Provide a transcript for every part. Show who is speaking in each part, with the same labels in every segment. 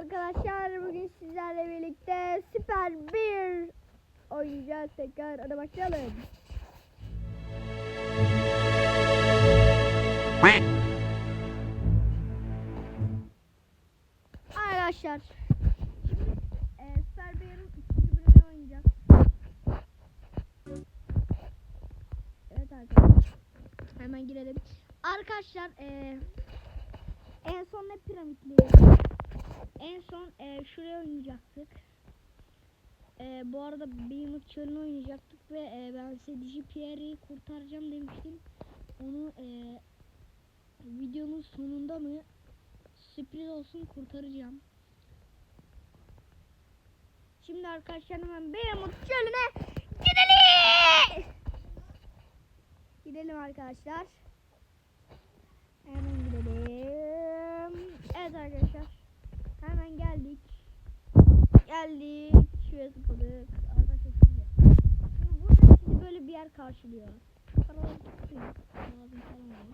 Speaker 1: arkadaşlar bugün sizlerle birlikte süper bir oynayacağız tekrar hadi başlayalım. Arkadaşlar şimdi e, süper bir'in ikinci bölümünü. Evet arkadaşlar hemen girelim. Arkadaşlar e, en son ne piramitli? En son e, şuraya oynayacaktık. E, bu arada Behemoth çölünü oynayacaktık ve e, ben size DigiPierre'yi kurtaracağım demiştim. Onu e, videonun sonunda mı sürpriz olsun kurtaracağım. Şimdi arkadaşlar hemen Behemoth çölüne gidelim. Gidelim arkadaşlar. Hemen gidelim. Evet arkadaşlar. Hemen geldik. Geldik. Şuraya tıkladık. Arkadaşlar şimdi. Şimdi burada sizi böyle bir yer karşılıyor. Tutayım. Lazım falan.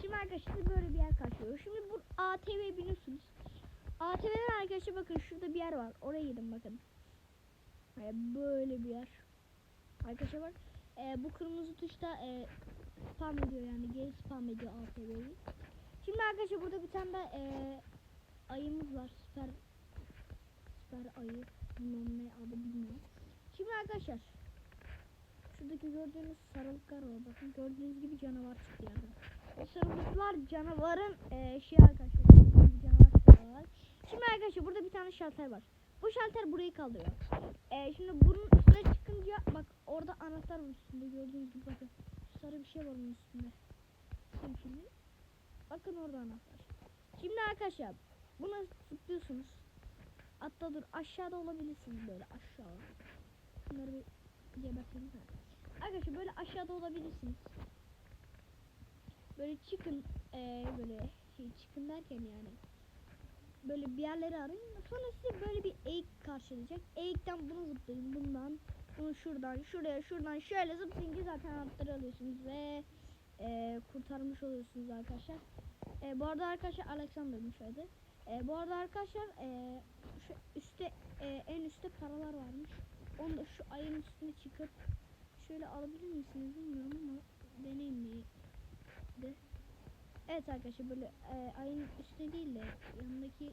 Speaker 1: Şimdi arkadaşlar sizi böyle bir yer karşılıyor. Şimdi bu ATV'ye biniyorsunuz. ATV'den arkadaşlar bakın şurada bir yer var. Oraya gidin bakın. Yani böyle bir yer. Arkadaşlar bak. E, bu kırmızı tuşta e, spam ediyor yani geri spam ediyor ATV'yi. Şimdi arkadaşlar burada bir tane de e, ayımız var. Süper süper ayı. Bilmem ne adı bilmiyorum. Şimdi arkadaşlar şuradaki gördüğünüz sarılıklar var. Bakın gördüğünüz gibi canavar çıktı yani. O sarılıklar canavarın e, şey arkadaşlar. canavar. Şimdi arkadaşlar burada bir tane şalter var. Bu şalter burayı kaldırıyor. E, şimdi bunun üstüne çıkınca bak orada anahtar var üstünde gördüğünüz gibi bakın. Sarı bir şey var onun üstünde. Şimdi. Bakın orada anahtar. Şimdi arkadaşlar buna zıplıyorsunuz. Hatta dur aşağıda olabilirsiniz böyle aşağı. Bunları bir gebertelim. ha. Arkadaşlar böyle aşağıda olabilirsiniz. Böyle çıkın eee, böyle şey çıkın derken yani. Böyle bir yerleri arayın. Sonra size böyle bir eğik karşılayacak. Eğikten bunu zıplayın. Bundan bunu şuradan şuraya şuradan şöyle zıplayınca zaten anahtarı alıyorsunuz ve eee, kurtarmış oluyorsunuz arkadaşlar. E, bu arada arkadaşlar Alexander'mış adı. E, bu arada arkadaşlar e, şu üstte e, en üstte paralar varmış. Onu da şu ayın üstüne çıkıp şöyle alabilir misiniz bilmiyorum ama deneyimli de. Evet arkadaşlar böyle e, ayın üstte değil de yanındaki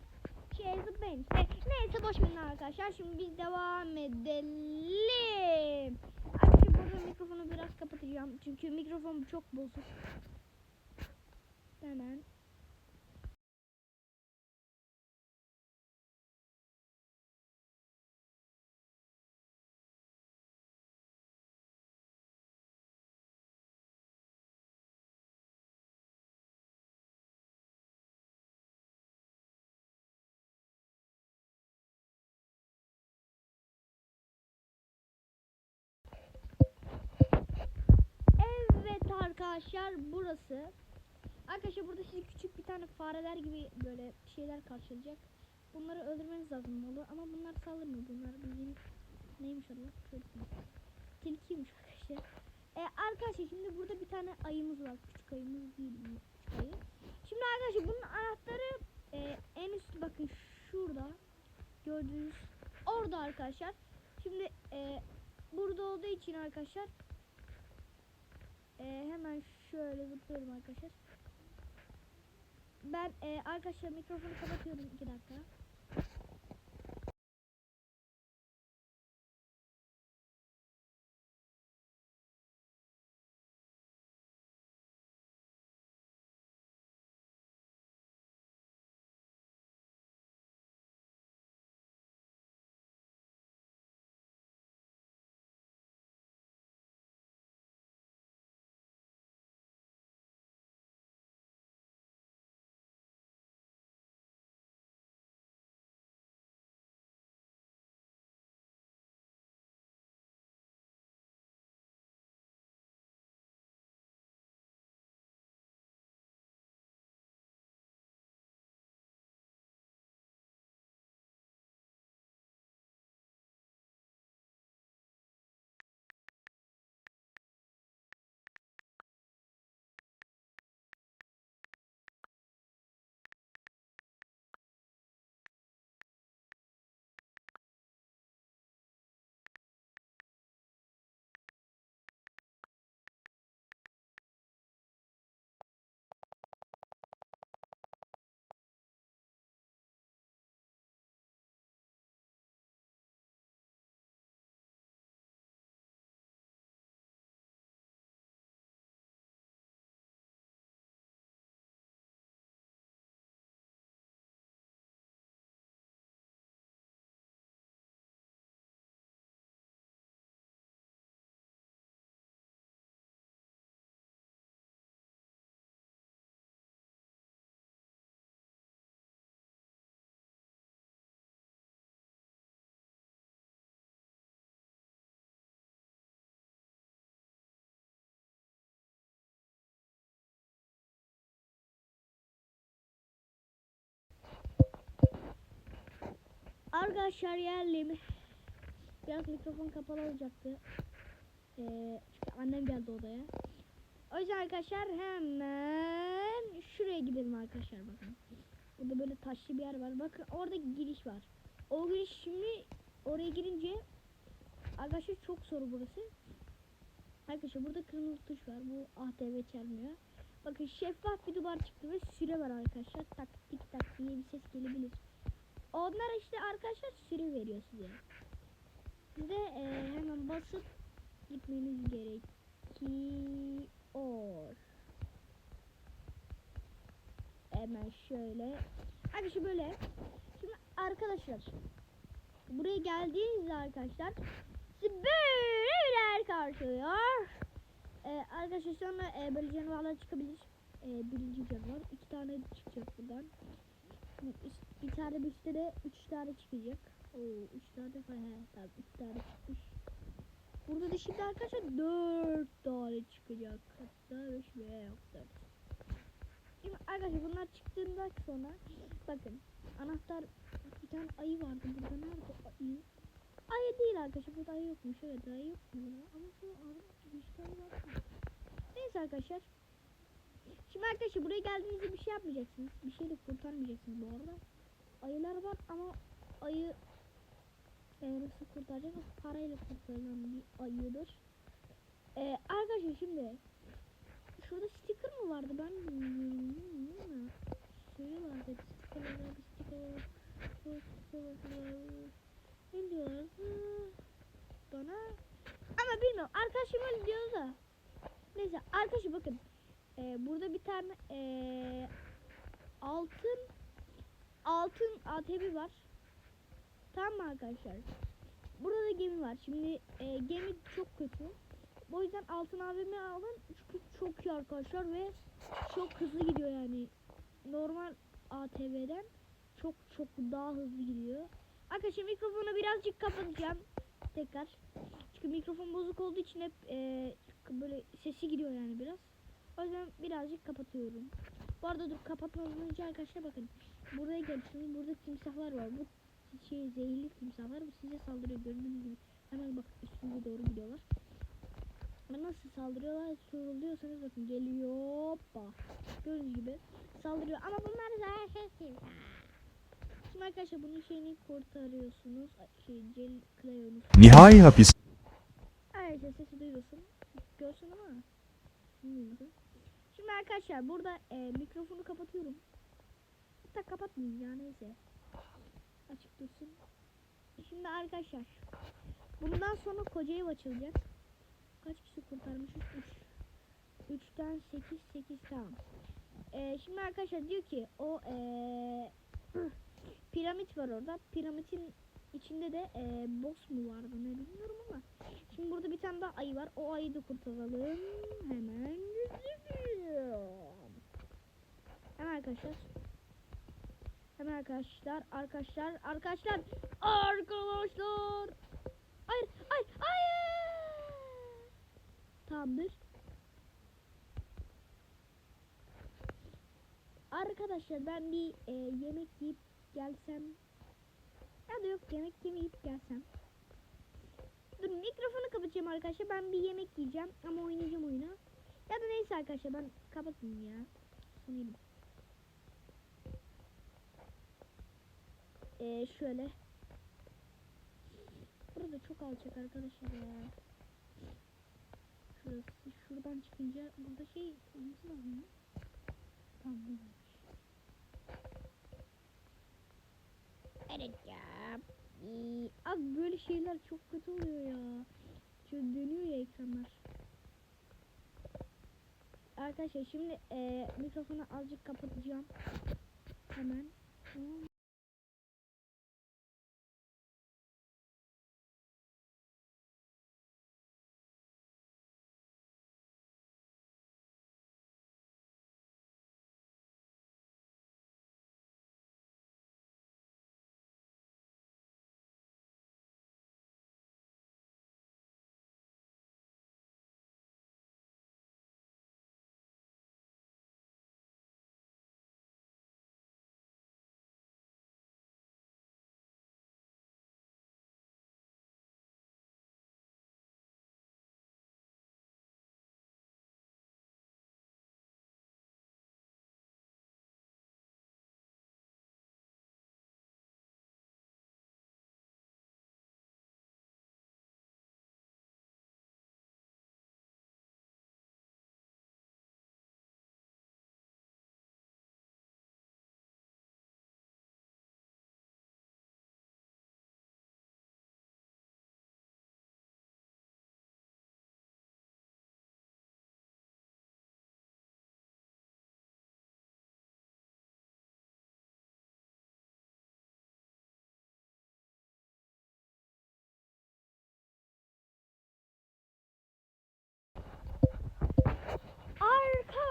Speaker 1: şey zıplayın işte. Neyse boş verin arkadaşlar. Şimdi biz devam edelim. Arkadaşlar burada mikrofonu biraz kapatacağım. Çünkü mikrofon çok bozuk. Hemen arkadaşlar burası. Arkadaşlar burada sizi küçük bir tane fareler gibi böyle şeyler karşılayacak. Bunları öldürmeniz lazım olur ama bunlar saldırmıyor. Bunlar bildiğiniz neymiş? Tilki. Tilkiymiş arkadaşlar. Ee, arkadaşlar şimdi burada bir tane ayımız var. Küçük ayımız değil küçük ayı. Şimdi arkadaşlar bunun anahtarı e, en üst bakın şurada gördüğünüz orada arkadaşlar. Şimdi e, burada olduğu için arkadaşlar ee, hemen şöyle zıplıyorum arkadaşlar. Ben e, arkadaşlar mikrofonu kapatıyorum 2 dakika. Arkadaşlar geldim. Biraz mikrofon kapalı olacaktı. Ee, çünkü annem geldi odaya. O yüzden arkadaşlar hemen şuraya gidelim arkadaşlar bakın. Burada böyle taşlı bir yer var. Bakın orada giriş var. O giriş şimdi oraya girince arkadaşlar çok zor burası. Arkadaşlar burada kırmızı tuş var. Bu ATV çelmiyor. Bakın şeffaf bir duvar çıktı ve süre var arkadaşlar. Tak tik tak diye bir ses gelebilir. Onlar işte arkadaşlar süre veriyor size. Siz de e, hemen basıp gitmeniz gerekiyor. Hemen şöyle. Arkadaşlar böyle. Şimdi arkadaşlar buraya geldiğinizde arkadaşlar sizi böyle karşılıyor. Ee, arkadaşlar sonra e, böyle canavarlar çıkabilir. E, birinci canavar. iki tane çıkacak buradan. Bir tane de üç tane çıkacak. Oo, üç tane falan. He, tamam üç tane çıkmış. Burada da şimdi arkadaşlar dört tane çıkacak. Hatta beş veya yok dört. Şimdi arkadaşlar bunlar çıktığından sonra bakın anahtar bir tane ayı vardı burada nerede ayı? Ayı değil arkadaşlar burada ayı yokmuş evet ayı yok burada ama şu an bir tane var. Neyse arkadaşlar. Şimdi arkadaşlar buraya geldiğinizde bir şey yapmayacaksınız. Bir şeyle kurtarmayacaksınız bu arada. Ayılar var ama ayı e, nasıl kurtaracak? Parayla kurtarılan bir ayıdır. E, arkadaşlar şimdi şurada sticker mı vardı ben bilmiyorum şey vardı stickerlar bir sticker bu stickerlar ne diyorlardı bana ama bilmiyorum arkadaşım öyle diyordu da neyse arkadaşlar bakın e, burada bir tane e, altın altın ATV var tamam mı arkadaşlar burada da gemi var şimdi e, gemi çok kötü o yüzden altın AVM alın çünkü çok iyi arkadaşlar ve çok hızlı gidiyor yani. Normal ATV'den çok çok daha hızlı gidiyor. Arkadaşlar mikrofonu birazcık kapatacağım tekrar. Çünkü mikrofon bozuk olduğu için hep e, böyle sesi gidiyor yani biraz. O yüzden birazcık kapatıyorum. Bu arada dur kapatmadan önce arkadaşlar bakın. Buraya gelirsiniz. Burada timsahlar var. Bu şey zehirli timsahlar. Bu size saldırıyor gördüğünüz gibi. Hemen bak üstünüze doğru gidiyorlar. Ve nasıl saldırıyorlar soruluyorsanız bakın geliyor hoppa. Gördüğünüz gibi saldırıyor ama bunlar zararsız. Şimdi arkadaşlar bunun şeyini kurtarıyorsunuz. Şey gel Cleo'nuz.
Speaker 2: Nihai hapis
Speaker 1: Ayrıca sesi duyuyorsun. Görsün ama. Duymuyorsun. Şimdi arkadaşlar burada e, mikrofonu kapatıyorum. Hatta kapatmayayım ya neyse. Açık dursun. Şimdi arkadaşlar. Bundan sonra koca ev açılacak. Kaç kişi kurtarmışız? 3. 3'ten 8 8 tamam. Ee, şimdi arkadaşlar diyor ki o ee, piramit var orada. Piramidin içinde de ee, boss mu vardı ne bilmiyorum ama. Şimdi burada bir tane daha ayı var. O ayıyı da kurtaralım. Hemen Hemen arkadaşlar. Hemen arkadaşlar, arkadaşlar, arkadaşlar, arkadaşlar. Hayır, hayır, hayır. Tamamdır. Arkadaşlar ben bir e, yemek yiyip gelsem. Ya da yok yemek yemeyip gelsem. Dur mikrofonu kapatacağım arkadaşlar. Ben bir yemek yiyeceğim ama oynayacağım oyunu. Ya da neyse arkadaşlar ben kapatayım ya. Sanayım. Ee, şöyle. Burada çok alçak arkadaşlar ya. Şurası şuradan çıkınca burada şey olması lazım ya. Tamam buradaymış. Evet ya. Ee, Abi böyle şeyler çok kötü oluyor ya. Şöyle dönüyor ya ekranlar. Arkadaşlar şimdi e, mikrofonu azıcık kapatacağım. Hemen. Tamam.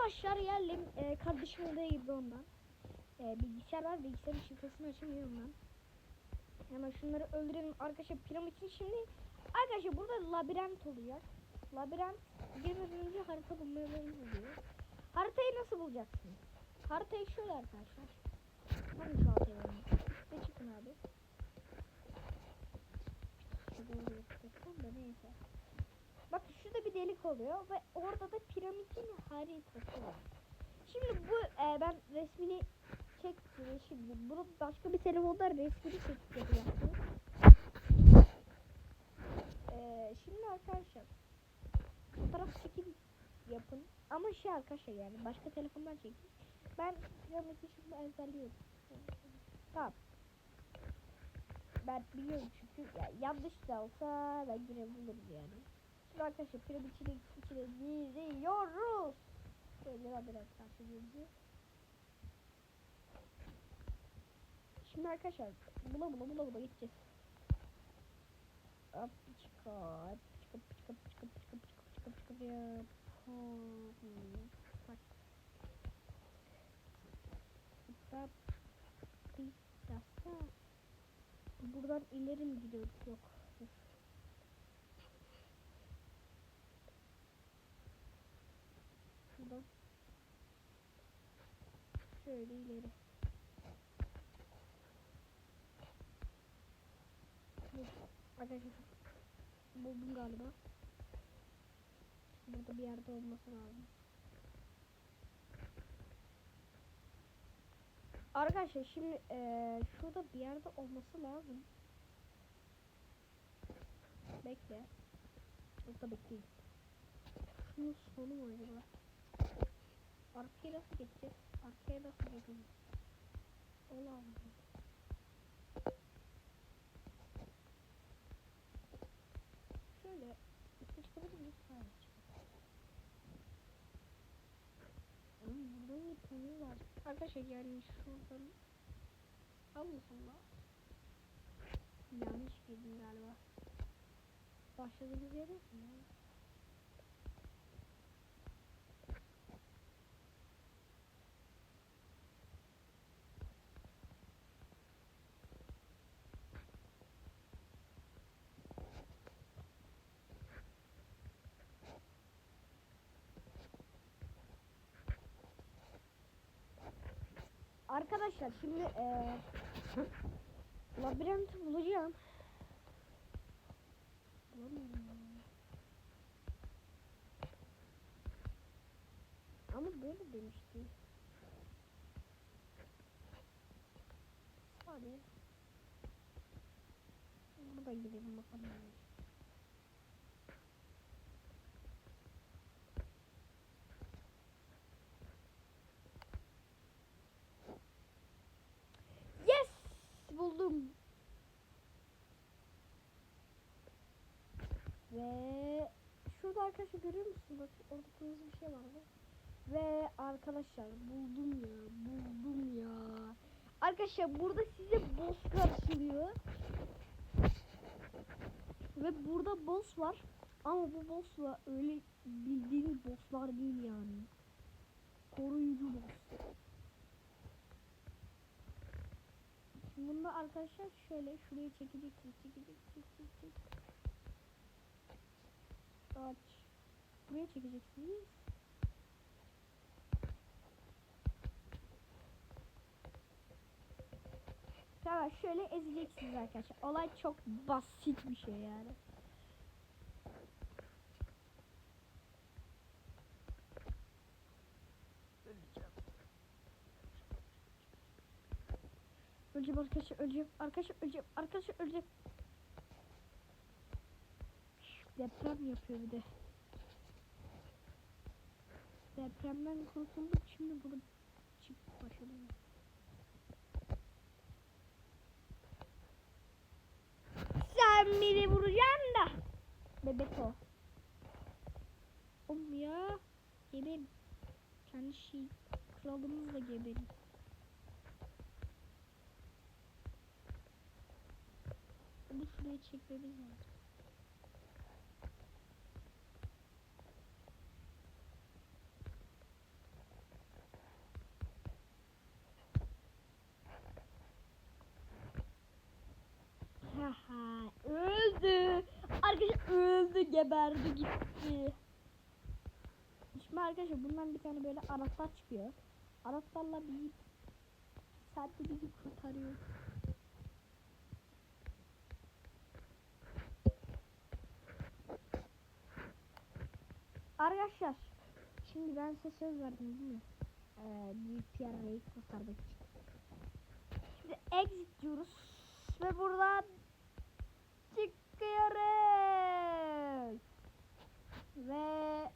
Speaker 1: Aşağı geldim. Ee, kardeşim odaya girdi ondan. Ee, bilgisayar var. Bilgisayarın şifresini açamıyorum ben. Hemen şunları öldürelim. Arkadaşlar piramitin şimdi arkadaşlar burada labirent olacak. Labirent girmeden önce harita bulmalarınız oluyor. Haritayı nasıl bulacaksın? Haritayı şöyle arkadaşlar. Hangi şu haritayı? Üste çıkın abi. Şurada oluyor neyse. Bak şurada bir delik oluyor ve orada da piramidin haritası var. Şimdi bu e, ben resmini çektim şimdi. Bunu başka bir telefonda resmini yapacaktım. E, şimdi arkadaşlar fotoğraf çekin yapın. Ama şey arkadaşlar yani başka telefondan çekin. Ben piramidi şimdi ezberliyorum. Tamam. Ben biliyorum çünkü ya, yanlış da olsa ben yine bulurum yani. Şimdi arkadaşlar piramit içine, içine giriyoruz. Şöyle labirent karşılıyoruz. Şimdi arkadaşlar bula bula bula bula gideceğiz. Hop çıkar. Çıkıp çıkıp çıkıp çıkıp çıkıp çıkıp çıkıp yap. Bak. Dakika. Buradan ileri mi gidiyoruz? Yok. Dur. Şuradan. Şöyle ileri. Arkadaşlar buldum galiba. Burada bir yerde olması lazım. Arkadaşlar şimdi eee, şurada bir yerde olması lazım. Bekle. Burada bekleyin. Şunun sonu mu acaba? Arkaya nasıl geçeceğiz? Arkaya geçeceğiz? Olamaz. Şöyle üstü çıkabilir miyiz? Hayır burada bir tane var. Arkadaşlar yani şuradan Allah Allah. Yanlış girdim galiba. Başladığımız yere mi? Arkadaşlar şimdi eee labirenti bulacağım. Ama böyle demişti. Hadi. Buradan gidelim bakalım. Yes! Buldum. Ve şurada arkadaşlar görüyor musunuz? Bak orada kırmızı bir şey vardı. Ve arkadaşlar buldum ya. Buldum ya. Arkadaşlar burada size boss karşılıyor. Ve burada boss var. Ama bu bosslar öyle bildiğiniz bosslar değil yani. Koruyucu boss. Şimdi bunda arkadaşlar şöyle şuraya çekeceksiniz. Çekeceksiniz. Çekeceksiniz. Aç. Buraya çekeceksiniz. Tamam şöyle ezeceksiniz arkadaşlar. Olay çok basit bir şey yani. Öleceğim arkadaşlar öleceğim. Arkadaşlar öleceğim. Arkadaşlar öleceğim. Deprem yapıyor bir de. Depremden kurtulduk şimdi bunu çık başladım. Sen beni vuracaksın da. Bebek o. Oğlum ya. Geber. Kendi şey kralımızla geberin. Bunu şuraya çekmemiz lazım. Geberdi gitti. Şimdi arkadaşlar bundan bir tane böyle anahtar çıkıyor. Anahtarla bir saatte bizi kurtarıyor. Arkadaşlar şimdi ben size söz verdim değil mi? Ee, DPR'yi kurtarmak için. Şimdi exit diyoruz ve buradan çıkıyoruz. Ve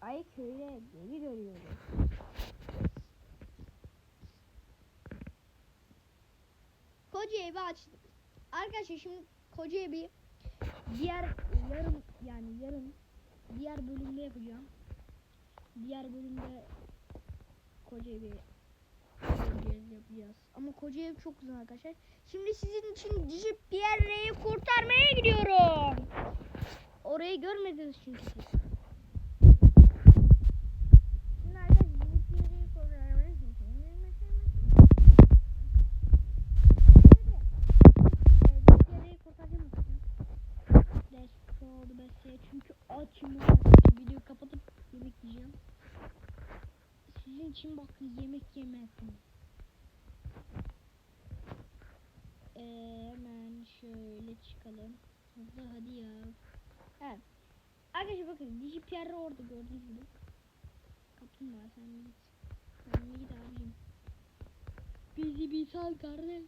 Speaker 1: ay köyüne geri dönüyoruz. Koca evi açtık. Arkadaşlar şimdi koca evi diğer yarım yani yarım diğer bölümde yapacağım. Diğer bölümde koca evi yapacağız. Ama koca ev çok güzel arkadaşlar. Şimdi sizin için Dijip Pierre'yi kurtarmaya gidiyorum. Orayı görmediniz çünkü çünkü açım. Videoyu kapatıp yemek yiyeceğim. Sizin için bakın yemek yemezsiniz. Ee, hemen şöyle çıkalım. Hızlı hadi ya. Evet. Arkadaşlar bakın DJPR orada gördüğünüz gibi. Kaplumbağa sen git. Sen git abicim. Bizi bir sal kardeş.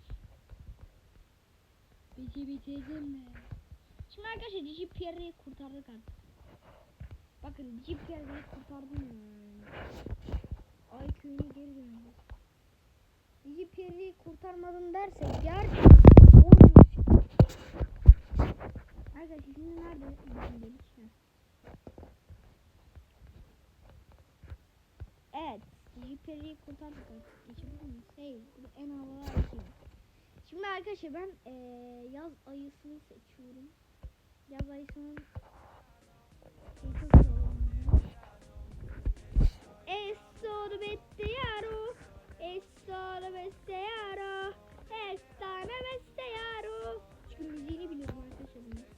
Speaker 1: Bizi bitirdin mi? Şimdi arkadaşlar DJPR'yi kurtardık artık. Bakın DJPR'yi kurtardım yani. Ay köyüne geri döneceğiz. DJPR'yi kurtarmadın dersek gerçekten Arkadaşlar şimdi nerede bizim delik? Evet. DJPR'yi kurtardık artık. Hayır. Bu en havalı ayısı. Şimdi arkadaşlar ben eee, yaz ayısını seçiyorum. Yaz ayısının. Es solo vestiaro, es solo vestiaro, es sana vestiaro. Çünkü müziğini biliyorum arkadaşlar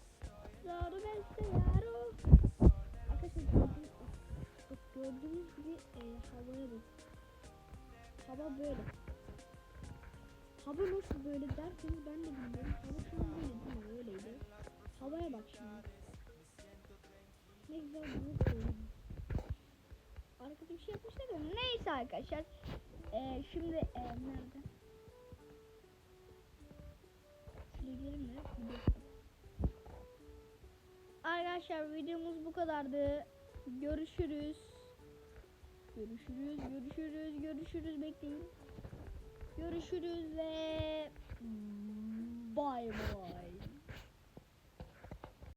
Speaker 1: bunu. Solo vestiaro. Arkadaşlar gördüğünüz, gibi e, havaya bak. Hava böyle. Hava nasıl böyle derseniz ben de bilmiyorum. Hava böyle değil mi? Öyleydi. Havaya bak şimdi. Ne güzel bulut koyuyor. Arkada bir şey yapmışlar da neyse arkadaşlar. Ee, şimdi e, nerede? Şuraya gidelim de. Arkadaşlar videomuz bu kadardı. Görüşürüz. Görüşürüz, görüşürüz, görüşürüz. Bekleyin. Görüşürüz ve bay bay.